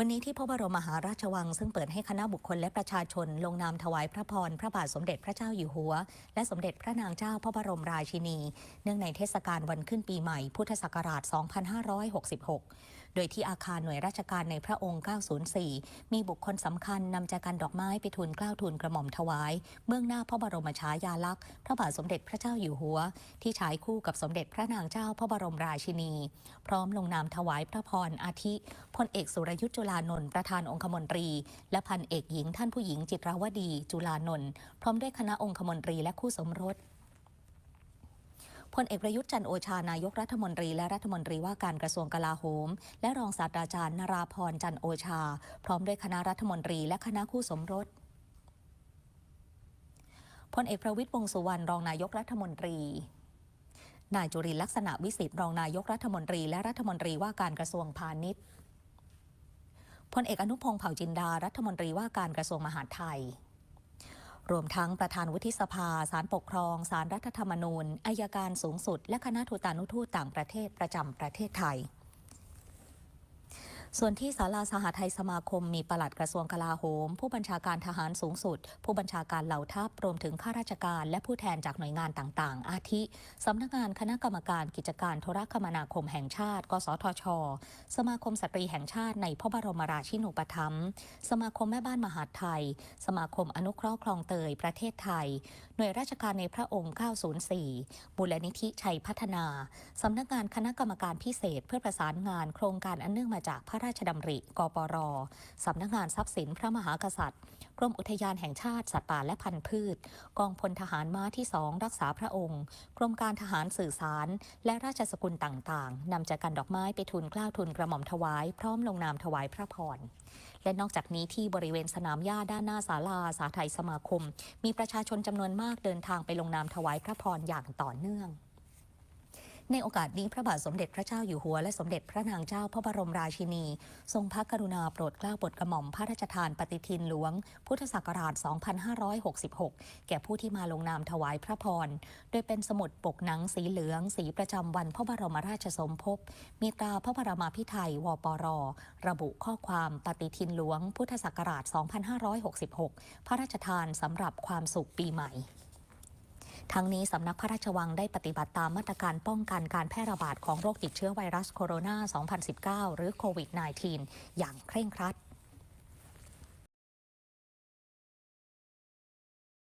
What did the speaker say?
วันนี้ที่พระบรมมหาราชวังซึ่งเปิดให้คณะบุคคลและประชาชน ลงนามถวายพระพร พระบาทสมเด็จพระเจ้าอยู่หัว และสมเด็จพระนางเจ้าพระบรมราชินี เนื่องในเทศกาลวันขึ้นปีใหม่พุทธศักราช 2566 โดยที่อาคารหน่วยราชการในพระองค์ 904 มีบุคคลสำคัญนำแจกันดอกไม้ไปทูลเกล้าทูลกระหม่อมถวาย เบื้องหน้าพระบรมฉายาลักษณ์พระบาทสมเด็จพระเจ้าอยู่หัว ที่ฉายคู่กับสมเด็จพระนางเจ้าพระบรมราชินี พร้อมลงนามถวายพระพรอาทิพลเอกสุรยุทธ์จุลานนท์ประธานองคมนตรี และพันเอกหญิงท่านผู้หญิงจิตรวดี จุลานนท์พร้อมด้วยคณะองคมนตรีและคู่สมรส พลเอกประยุทธ์จันโอชานายกรัฐมนตรีและรัฐมนตรีว่าการกระทรวงกลาโหม และรองศาสตราจารย์นราพรจันโอชา พร้อมด้วยคณะรัฐมนตรีและคณะคู่สมรสพลเอกประวิตรวงสุวรรณรองนายกรัฐมนตรี นายจุรินลักษณะวิสิทธิ์รองนายกรัฐมนตรี และรัฐมนตรีว่าการกระทรวงพาณิชย์พลเอกอนุพงษ์เผ่าจินดารัฐมนตรีว่าการกระทรวงมหาดไทย รวมทั้งประธานวุฒิสภา สารปกครอง สารรัฐธรรมนูญอายการสูงสุด และคณะทูตานุทูตต่างประเทศประจำประเทศไทย ส่วนที่ศาลาสหไทยสมาคมมีปลัดกระทรวงกลาโหม ผู้บัญชาการทหารสูงสุด ผู้บัญชาการเหล่าทัพรวมถึงข้าราชการและผู้แทนจากหน่วยงานต่างๆ อาทิสำนักงานคณะกรรมการกิจการโทรคมนาคมแห่งชาติ กสทช สมาคมสตรีแห่งชาติในพระบรมราชินูปถัมภ์สมาคมแม่บ้านมหาดไทย สมาคมอนุเคราะห์คลองเตยประเทศไทย หน่วยราชการในพระองค์ 904บุรณิธิชัยพัฒนาสำนักงานคณะกรรมการพิเศษเพื่อประสานงานโครงการอันเนื่องมาจากพระราชดำริ กปร สำนักงานทรัพย์สินพระมหากษัตริย์ กรมอุทยานแห่งชาติสัตว์ป่าและพันธุ์พืช กองพลทหารม้าที่สองรักษาพระองค์ กรมการทหารสื่อสาร และราชสกุลต่างๆนำแจกันดอกไม้ไปทูลกล้าวทูลกระหม่อมถวาย พร้อมลงนามถวายพระพรและนอกจากนี้ที่บริเวณสนามหญ้าด้านหน้าศาลาสาไทยสมาคม มีประชาชนจำนวนมากเดินทางไปลงนามถวายพระพรอย่างต่อเนื่อง ในโอกาสนี้พระบาทสมเด็จพระเจ้าอยู่หัวและสมเด็จพระนางเจ้าพระบรมราชินี ทรงพระกรุณาโปรดเกล้าโปรดกระหม่อมพระราชทานปฏิทินหลวง พุทธศักราช 2566 แก่ผู้ที่มาลงนามถวายพระพร โดยเป็นสมุดปกหนังสีเหลือง สีประจำวันพระบรมราชสมภพมีตราพระบรมาภิไธยวปร ระบุข้อความปฏิทินหลวง พุทธศักราช 2566 พระราชทานสำหรับความสุขปีใหม่ ทั้งนี้สำนักพระราชวังได้ปฏิบัติตามมาตรการป้องกันการแพร่ระบาดของโรคติดเชื้อไวรัสโคโรนา 2019 หรือโควิด -19 อย่างเคร่งครัด